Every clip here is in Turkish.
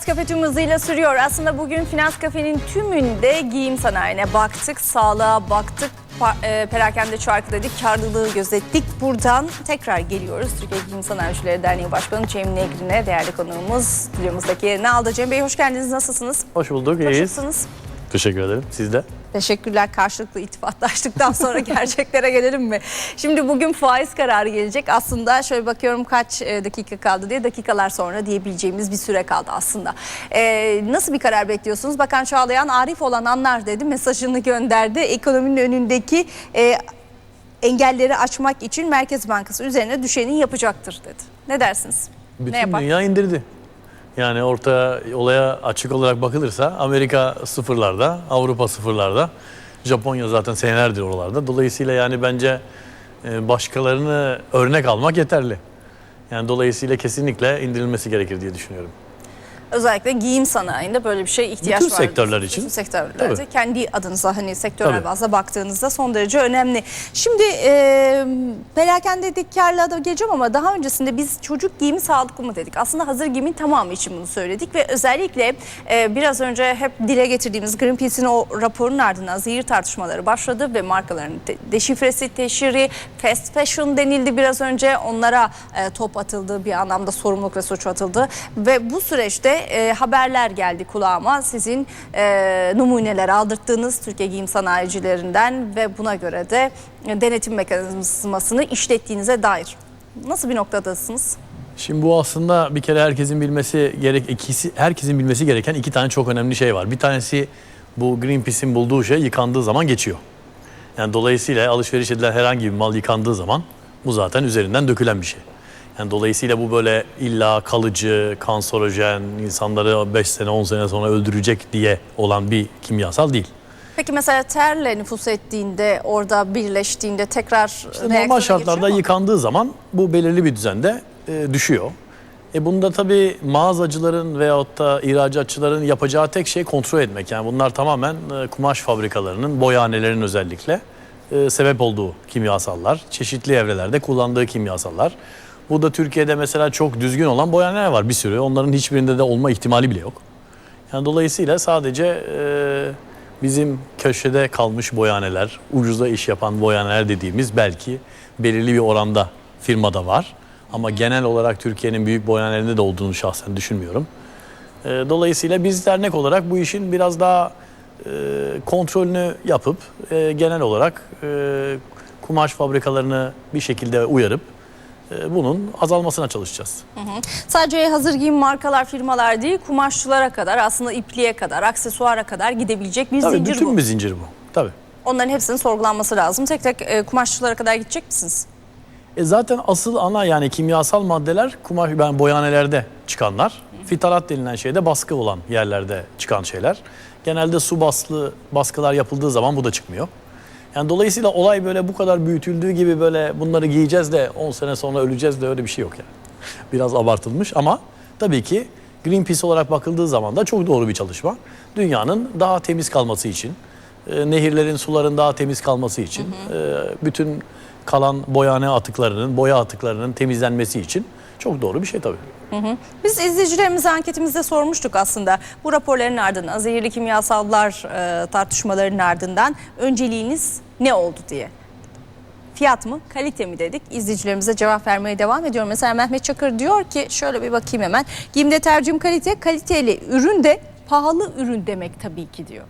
Finans Kafe tüm hızıyla sürüyor. Aslında bugün Finans Kafe'nin tümünde giyim sanayine baktık, sağlığa baktık, e, perakende çarkı dedik, karlılığı gözettik. Buradan tekrar geliyoruz. Türkiye Giyim Sanayicileri Derneği Başkanı Cem Negrin'e değerli konuğumuz stüdyomuzdaki yerini aldı. Cem Bey hoş geldiniz. Nasılsınız? Hoş bulduk, iyiyiz. Nasılsınız? Teşekkür ederim. Siz de. Teşekkürler karşılıklı iltifatlaştıktan sonra gerçeklere gelelim mi? Şimdi bugün faiz kararı gelecek. Aslında şöyle bakıyorum kaç e, dakika kaldı diye dakikalar sonra diyebileceğimiz bir süre kaldı aslında. E, nasıl bir karar bekliyorsunuz? Bakan Çağlayan Arif olan anlar dedi mesajını gönderdi. Ekonominin önündeki e, engelleri açmak için Merkez Bankası üzerine düşeni yapacaktır dedi. Ne dersiniz? Bütün ne yapar? dünya indirdi. Yani orta olaya açık olarak bakılırsa Amerika sıfırlarda, Avrupa sıfırlarda, Japonya zaten senelerdir oralarda. Dolayısıyla yani bence e, başkalarını örnek almak yeterli. Yani dolayısıyla kesinlikle indirilmesi gerekir diye düşünüyorum. Özellikle giyim sanayinde böyle bir şey ihtiyaç Bütün var. sektörler için. Bütün sektörlerde. Tabii. Kendi adınıza hani sektörel Tabii. bazda baktığınızda son derece önemli. Şimdi e, perakende dedik karlığa da geleceğim ama daha öncesinde biz çocuk giyimi sağlıklı mı dedik. Aslında hazır giyimin tamamı için bunu söyledik ve özellikle e, biraz önce hep dile getirdiğimiz Greenpeace'in o raporunun ardından zehir tartışmaları başladı ve markaların de- deşifresi, teşhiri, fast fashion denildi biraz önce. Onlara e, top atıldı bir anlamda sorumluluk ve suç atıldı ve bu süreçte e, haberler geldi kulağıma. Sizin e, numuneler aldırttığınız Türkiye Giyim Sanayicilerinden ve buna göre de denetim mekanizmasını işlettiğinize dair. Nasıl bir noktadasınız? Şimdi bu aslında bir kere herkesin bilmesi gerek ikisi herkesin bilmesi gereken iki tane çok önemli şey var. Bir tanesi bu Greenpeace'in bulduğu şey yıkandığı zaman geçiyor. Yani dolayısıyla alışveriş edilen herhangi bir mal yıkandığı zaman bu zaten üzerinden dökülen bir şey. Yani dolayısıyla bu böyle illa kalıcı, kanserojen, insanları 5 sene 10 sene sonra öldürecek diye olan bir kimyasal değil. Peki mesela terle nüfus ettiğinde orada birleştiğinde tekrar İşte normal şartlarda yıkandığı zaman bu belirli bir düzende e, düşüyor. E bunda tabii mağazacıların veyahut da ihracatçıların yapacağı tek şey kontrol etmek. Yani bunlar tamamen e, kumaş fabrikalarının, boyanelerin özellikle e, sebep olduğu kimyasallar. Çeşitli evrelerde kullandığı kimyasallar. Bu da Türkiye'de mesela çok düzgün olan boyaneler var bir sürü. Onların hiçbirinde de olma ihtimali bile yok. Yani dolayısıyla sadece e, bizim köşede kalmış boyaneler, ucuza iş yapan boyaneler dediğimiz belki belirli bir oranda firmada var. Ama genel olarak Türkiye'nin büyük boyanelerinde de olduğunu şahsen düşünmüyorum. E, dolayısıyla biz dernek olarak bu işin biraz daha e, kontrolünü yapıp e, genel olarak e, kumaş fabrikalarını bir şekilde uyarıp bunun azalmasına çalışacağız. Sadece hazır giyim markalar, firmalar değil, kumaşçılara kadar, aslında ipliğe kadar, aksesuara kadar gidebilecek bir Tabii zincir bütün bu. bir zincir bu. Tabii. Onların hepsinin sorgulanması lazım. Tek tek e, kumaşçılara kadar gidecek misiniz? E zaten asıl ana yani kimyasal maddeler kumaş ben boyanelerde çıkanlar. Fitalat denilen şey de baskı olan yerlerde çıkan şeyler. Genelde su baslı baskılar yapıldığı zaman bu da çıkmıyor. Yani dolayısıyla olay böyle bu kadar büyütüldüğü gibi böyle bunları giyeceğiz de 10 sene sonra öleceğiz de öyle bir şey yok yani. Biraz abartılmış ama tabii ki Greenpeace olarak bakıldığı zaman da çok doğru bir çalışma. Dünyanın daha temiz kalması için, e, nehirlerin, suların daha temiz kalması için, e, bütün kalan boyane atıklarının, boya atıklarının temizlenmesi için çok doğru bir şey tabii. Biz izleyicilerimize anketimizde sormuştuk aslında. Bu raporların ardından, zehirli kimyasallar e, tartışmalarının ardından önceliğiniz ne oldu diye. Fiyat mı, kalite mi dedik. İzleyicilerimize cevap vermeye devam ediyorum. Mesela Mehmet Çakır diyor ki şöyle bir bakayım hemen. Giyimde tercihim kalite, kaliteli ürün de pahalı ürün demek tabii ki diyor.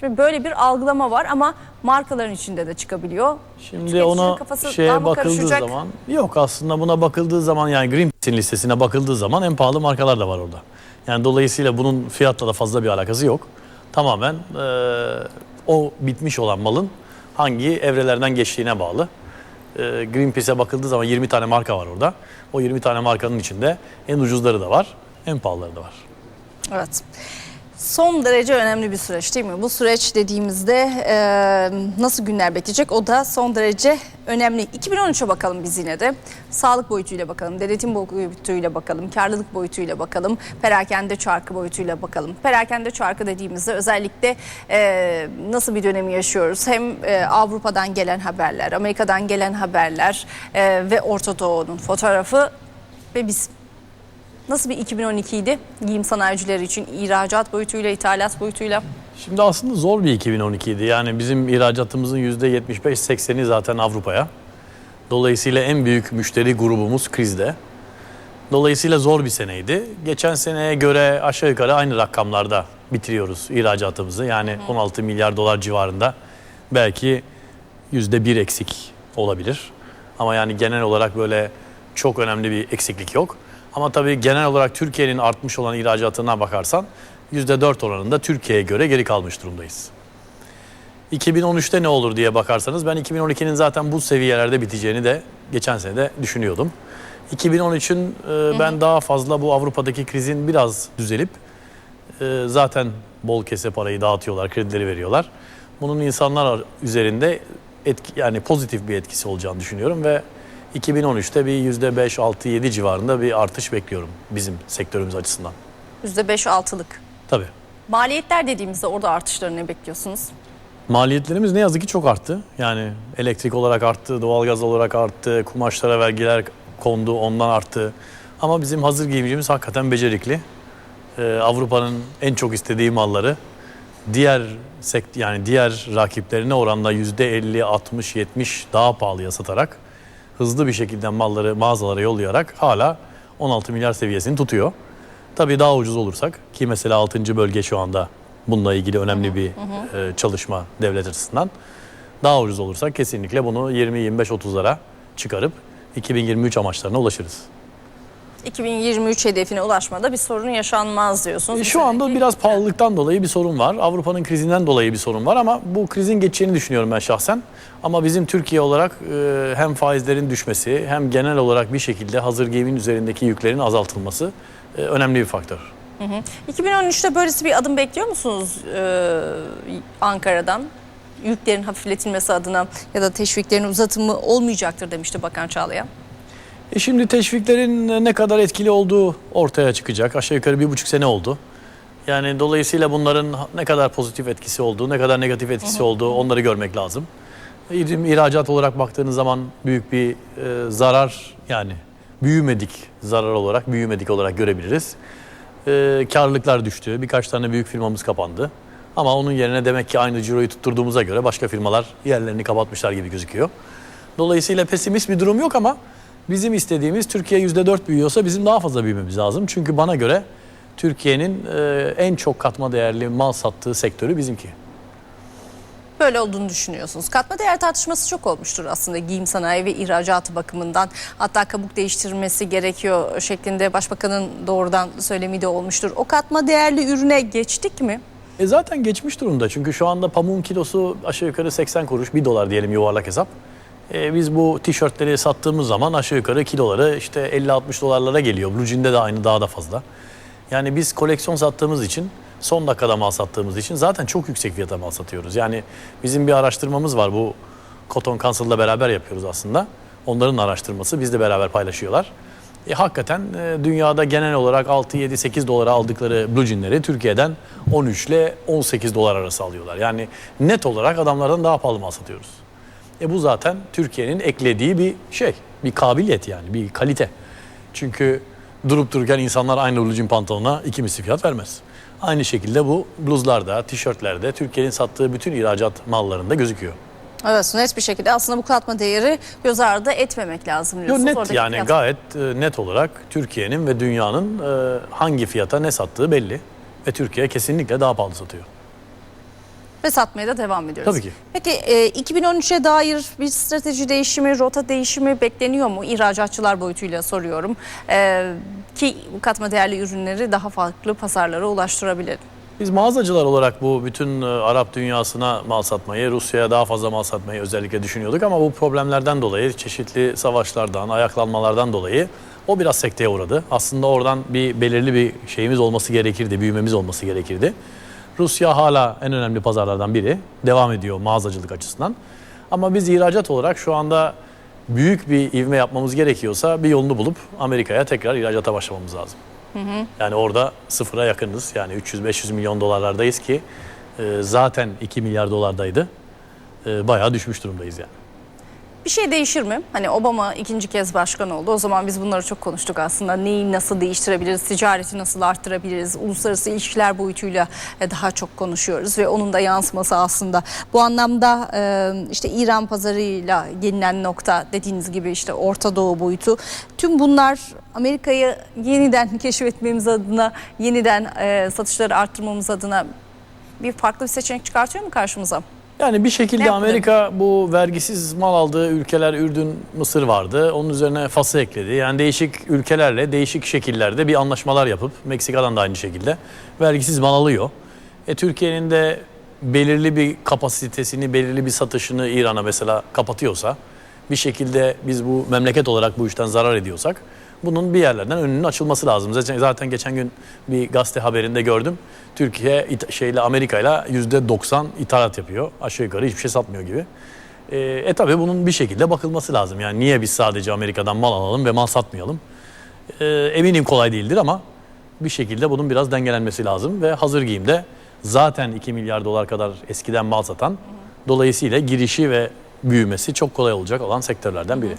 Şimdi böyle bir algılama var ama markaların içinde de çıkabiliyor. Şimdi ona şeye bakıldığı karışacak? zaman yok aslında buna bakıldığı zaman yani Greenpeace'in listesine bakıldığı zaman en pahalı markalar da var orada. Yani dolayısıyla bunun fiyatla da fazla bir alakası yok. Tamamen eee, o bitmiş olan malın hangi evrelerden geçtiğine bağlı. Eee, Greenpeace'e bakıldığı zaman 20 tane marka var orada. O 20 tane markanın içinde en ucuzları da var, en pahalıları da var. Evet. Son derece önemli bir süreç değil mi? Bu süreç dediğimizde e, nasıl günler bekleyecek o da son derece önemli. 2013'e bakalım biz yine de. Sağlık boyutuyla bakalım, denetim boyutuyla bakalım, karlılık boyutuyla bakalım, perakende çarkı boyutuyla bakalım. Perakende çarkı dediğimizde özellikle e, nasıl bir dönemi yaşıyoruz? Hem e, Avrupa'dan gelen haberler, Amerika'dan gelen haberler e, ve Orta Doğu'nun fotoğrafı ve biz Nasıl bir 2012 idi giyim sanayicileri için ihracat boyutuyla, ithalat boyutuyla? Şimdi aslında zor bir 2012 idi. Yani bizim ihracatımızın %75-80'i zaten Avrupa'ya. Dolayısıyla en büyük müşteri grubumuz krizde. Dolayısıyla zor bir seneydi. Geçen seneye göre aşağı yukarı aynı rakamlarda bitiriyoruz ihracatımızı. Yani 16 milyar dolar civarında. Belki %1 eksik olabilir. Ama yani genel olarak böyle çok önemli bir eksiklik yok. Ama tabii genel olarak Türkiye'nin artmış olan ihracatına bakarsan %4 oranında Türkiye'ye göre geri kalmış durumdayız. 2013'te ne olur diye bakarsanız ben 2012'nin zaten bu seviyelerde biteceğini de geçen sene de düşünüyordum. 2013'ün e, ben daha fazla bu Avrupa'daki krizin biraz düzelip e, zaten bol kese parayı dağıtıyorlar, kredileri veriyorlar. Bunun insanlar üzerinde etki, yani pozitif bir etkisi olacağını düşünüyorum ve 2013'te bir %5, 6, 7 civarında bir artış bekliyorum bizim sektörümüz açısından. %5-6'lık. Tabii. Maliyetler dediğimizde orada artışları ne bekliyorsunuz? Maliyetlerimiz ne yazık ki çok arttı. Yani elektrik olarak arttı, doğalgaz olarak arttı, kumaşlara vergiler kondu ondan arttı. Ama bizim hazır giyimcimiz hakikaten becerikli. Ee, Avrupa'nın en çok istediği malları diğer sekt yani diğer rakiplerine oranla %50, 60, 70 daha pahalıya satarak hızlı bir şekilde malları mağazalara yollayarak hala 16 milyar seviyesini tutuyor. Tabii daha ucuz olursak ki mesela 6. bölge şu anda bununla ilgili önemli bir e, çalışma devlet açısından. Daha ucuz olursak kesinlikle bunu 20-25-30'lara çıkarıp 2023 amaçlarına ulaşırız. 2023 hedefine ulaşmada bir sorun yaşanmaz diyorsunuz. E, Şu anda biraz pahalılıktan dolayı bir sorun var. Avrupa'nın krizinden dolayı bir sorun var ama bu krizin geçeceğini düşünüyorum ben şahsen. Ama bizim Türkiye olarak e, hem faizlerin düşmesi hem genel olarak bir şekilde hazır giyimin üzerindeki yüklerin azaltılması e, önemli bir faktör. 2013'te böylesi bir adım bekliyor musunuz e, Ankara'dan? Yüklerin hafifletilmesi adına ya da teşviklerin uzatımı olmayacaktır demişti Bakan Çağlayan. E şimdi teşviklerin ne kadar etkili olduğu ortaya çıkacak. Aşağı yukarı bir buçuk sene oldu. Yani dolayısıyla bunların ne kadar pozitif etkisi olduğu, ne kadar negatif etkisi olduğu onları görmek lazım. İhracat olarak baktığınız zaman büyük bir e, zarar yani büyümedik zarar olarak, büyümedik olarak görebiliriz. E, karlılıklar düştü. Birkaç tane büyük firmamız kapandı. Ama onun yerine demek ki aynı ciroyu tutturduğumuza göre başka firmalar yerlerini kapatmışlar gibi gözüküyor. Dolayısıyla pesimist bir durum yok ama bizim istediğimiz Türkiye %4 büyüyorsa bizim daha fazla büyümemiz lazım. Çünkü bana göre Türkiye'nin e, en çok katma değerli mal sattığı sektörü bizimki. Böyle olduğunu düşünüyorsunuz. Katma değer tartışması çok olmuştur aslında giyim sanayi ve ihracatı bakımından. Hatta kabuk değiştirilmesi gerekiyor şeklinde başbakanın doğrudan söylemi de olmuştur. O katma değerli ürüne geçtik mi? E zaten geçmiş durumda çünkü şu anda pamuğun kilosu aşağı yukarı 80 kuruş 1 dolar diyelim yuvarlak hesap. E, biz bu tişörtleri sattığımız zaman aşağı yukarı kiloları işte 50-60 dolarlara geliyor. Blue Jean'de de aynı daha da fazla. Yani biz koleksiyon sattığımız için son dakikada mal sattığımız için zaten çok yüksek fiyata mal satıyoruz. Yani bizim bir araştırmamız var bu Cotton Council'la beraber yapıyoruz aslında. Onların araştırması bizle beraber paylaşıyorlar. E, hakikaten e, dünyada genel olarak 6, 7, 8 dolara aldıkları blue jeanleri Türkiye'den 13 ile 18 dolar arası alıyorlar. Yani net olarak adamlardan daha pahalı mal satıyoruz. E bu zaten Türkiye'nin eklediği bir şey, bir kabiliyet yani, bir kalite. Çünkü durup dururken insanlar aynı blue jean pantolona iki misli fiyat vermez. Aynı şekilde bu bluzlarda, tişörtlerde Türkiye'nin sattığı bütün ihracat mallarında gözüküyor. Evet net bir şekilde aslında bu katma değeri göz ardı etmemek lazım Yo, net Oradaki yani fiyat- gayet e, net olarak Türkiye'nin ve dünyanın e, hangi fiyata ne sattığı belli. Ve Türkiye kesinlikle daha pahalı satıyor. Ve satmaya da devam ediyoruz. Tabii ki. Peki e, 2013'e dair bir strateji değişimi, rota değişimi bekleniyor mu? İhracatçılar boyutuyla soruyorum. E, ki katma değerli ürünleri daha farklı pazarlara ulaştırabilir. Biz mağazacılar olarak bu bütün e, Arap dünyasına mal satmayı, Rusya'ya daha fazla mal satmayı özellikle düşünüyorduk ama bu problemlerden dolayı, çeşitli savaşlardan, ayaklanmalardan dolayı o biraz sekteye uğradı. Aslında oradan bir belirli bir şeyimiz olması gerekirdi, büyümemiz olması gerekirdi. Rusya hala en önemli pazarlardan biri. Devam ediyor mağazacılık açısından. Ama biz ihracat olarak şu anda büyük bir ivme yapmamız gerekiyorsa bir yolunu bulup Amerika'ya tekrar ihracata başlamamız lazım. Yani orada sıfıra yakınız. Yani 300-500 milyon dolarlardayız ki e, zaten 2 milyar dolardaydı. E, bayağı düşmüş durumdayız yani. Bir şey değişir mi? Hani Obama ikinci kez başkan oldu. O zaman biz bunları çok konuştuk aslında. Neyi nasıl değiştirebiliriz, ticareti nasıl arttırabiliriz, uluslararası ilişkiler boyutuyla e, daha çok konuşuyoruz ve onun da yansıması aslında. Bu anlamda e, işte İran pazarıyla gelinen nokta dediğiniz gibi işte Orta Doğu boyutu. Tüm bunlar Amerika'yı yeniden keşfetmemiz adına, yeniden e, satışları arttırmamız adına bir farklı bir seçenek çıkartıyor mu karşımıza? Yani bir şekilde? Amerika bu vergisiz mal aldığı ülkeler Ürdün, Mısır vardı. Onun üzerine Fas'ı ekledi. Yani değişik ülkelerle değişik şekillerde bir anlaşmalar yapıp Meksika'dan da aynı şekilde vergisiz mal alıyor. E, Türkiye'nin de belirli bir kapasitesini, belirli bir satışını İran'a mesela kapatıyorsa bir şekilde biz bu memleket olarak bu işten zarar ediyorsak bunun bir yerlerden önünün açılması lazım. Zaten, zaten geçen gün bir gazete haberinde gördüm. Türkiye şeyle Amerika ile %90 ithalat yapıyor. Aşağı yukarı hiçbir şey satmıyor gibi. E, e tabi bunun bir şekilde bakılması lazım. Yani niye biz sadece Amerika'dan mal alalım ve mal satmayalım? E, eminim kolay değildir ama bir şekilde bunun biraz dengelenmesi lazım ve hazır giyimde zaten 2 milyar dolar kadar eskiden mal satan dolayısıyla girişi ve büyümesi çok kolay olacak olan sektörlerden biri.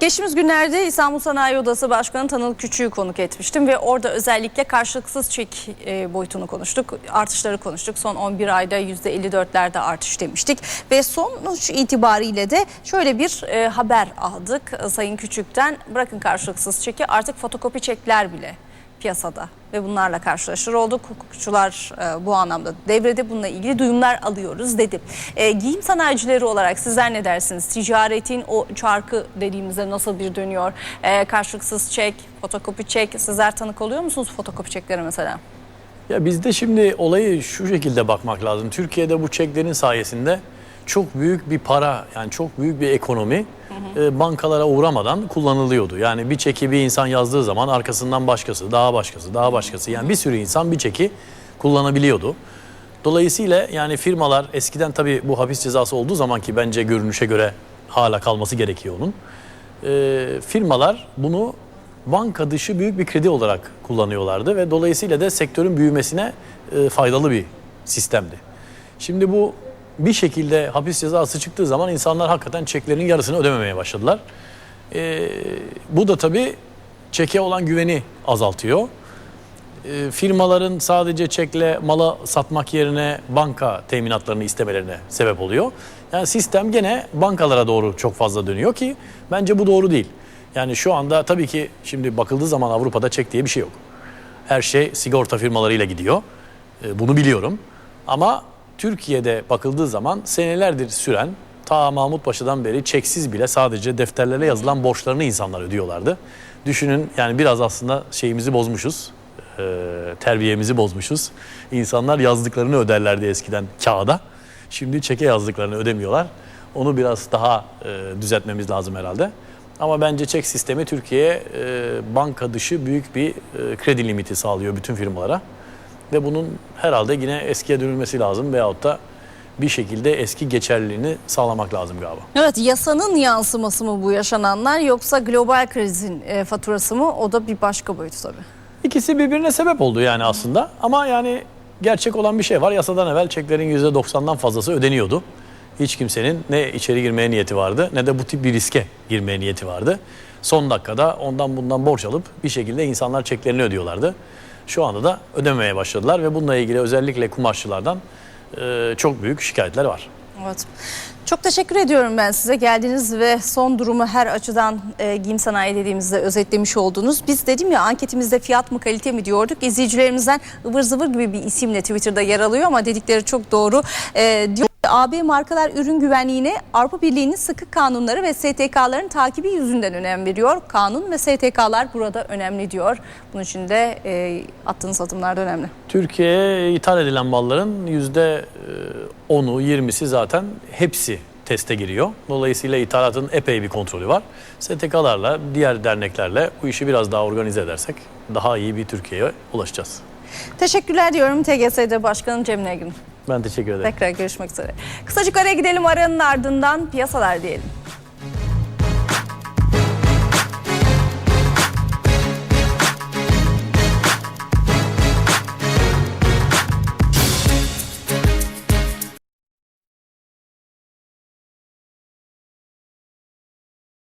Geçtiğimiz günlerde İstanbul Sanayi Odası Başkanı Tanıl Küçük'ü konuk etmiştim ve orada özellikle karşılıksız çek e, boyutunu konuştuk. Artışları konuştuk. Son 11 ayda %54'lerde artış demiştik ve sonuç itibariyle de şöyle bir e, haber aldık e, Sayın Küçük'ten. Bırakın karşılıksız çeki artık fotokopi çekler bile piyasada ve bunlarla karşılaşır olduk. Hukukçular e, bu anlamda devrede bununla ilgili duyumlar alıyoruz dedi. E, giyim sanayicileri olarak sizler ne dersiniz? Ticaretin o çarkı dediğimizde nasıl bir dönüyor? E, karşılıksız çek, fotokopi çek. Sizler tanık oluyor musunuz fotokopi çeklere mesela? Ya bizde şimdi olayı şu şekilde bakmak lazım. Türkiye'de bu çeklerin sayesinde çok büyük bir para yani çok büyük bir ekonomi e, bankalara uğramadan kullanılıyordu. Yani bir çeki bir insan yazdığı zaman arkasından başkası, daha başkası, daha başkası yani bir sürü insan bir çeki kullanabiliyordu. Dolayısıyla yani firmalar eskiden tabii bu hapis cezası olduğu zaman ki bence görünüşe göre hala kalması gerekiyor onun. E, firmalar bunu banka dışı büyük bir kredi olarak kullanıyorlardı ve dolayısıyla da sektörün büyümesine e, faydalı bir sistemdi. Şimdi bu bir şekilde hapis cezası çıktığı zaman insanlar hakikaten çeklerin yarısını ödememeye başladılar. E, bu da tabii çeke olan güveni azaltıyor. E, firmaların sadece çekle mala satmak yerine banka teminatlarını istemelerine sebep oluyor. Yani sistem gene bankalara doğru çok fazla dönüyor ki bence bu doğru değil. Yani şu anda tabii ki şimdi bakıldığı zaman Avrupa'da çek diye bir şey yok. Her şey sigorta firmalarıyla gidiyor. E, Bunu biliyorum. Ama Türkiye'de bakıldığı zaman senelerdir süren ta Mahmut Paşa'dan beri çeksiz bile sadece defterlere yazılan borçlarını insanlar ödüyorlardı. Düşünün yani biraz aslında şeyimizi bozmuşuz. e, terbiyemizi bozmuşuz. İnsanlar yazdıklarını öderlerdi eskiden kağıda. Şimdi çeke yazdıklarını ödemiyorlar. Onu biraz daha e, düzeltmemiz lazım herhalde. Ama bence çek sistemi Türkiye'ye e, banka dışı büyük bir e, kredi limiti sağlıyor bütün firmalara. Ve bunun herhalde yine eskiye dönülmesi lazım veyahut da bir şekilde eski geçerliliğini sağlamak lazım galiba. Evet yasanın yansıması mı bu yaşananlar yoksa global krizin e, faturası mı? O da bir başka boyutu tabii. İkisi birbirine sebep oldu yani aslında. Ama yani gerçek olan bir şey var. Yasadan evvel çeklerin %90'dan fazlası ödeniyordu. Hiç kimsenin ne içeri girmeye niyeti vardı ne de bu tip bir riske girmeye niyeti vardı. Son dakikada ondan bundan borç alıp bir şekilde insanlar çeklerini ödüyorlardı. Şu anda da ödememeye başladılar ve bununla ilgili özellikle kumaşçılardan e, çok büyük şikayetler var. Evet. Çok teşekkür ediyorum ben size. Geldiniz ve son durumu her açıdan e, giyim sanayi dediğimizde özetlemiş oldunuz. Biz dedim ya anketimizde fiyat mı kalite mi diyorduk. İzleyicilerimizden ıvır zıvır gibi bir isimle Twitter'da yer alıyor ama dedikleri çok doğru. E, diyor AB markalar ürün güvenliğine Avrupa Birliği'nin sıkı kanunları ve STK'ların takibi yüzünden önem veriyor. Kanun ve STK'lar burada önemli diyor. Bunun için de e, attığınız adımlar da önemli. Türkiye'ye ithal edilen malların yüzde e, 10'u 20'si zaten hepsi teste giriyor. Dolayısıyla ithalatın epey bir kontrolü var. STK'larla, diğer derneklerle bu işi biraz daha organize edersek daha iyi bir Türkiye'ye ulaşacağız. Teşekkürler diyorum TGS'de Başkanım Cem Negin. Ben teşekkür ederim. Tekrar görüşmek üzere. Kısacık araya gidelim aranın ardından piyasalar diyelim.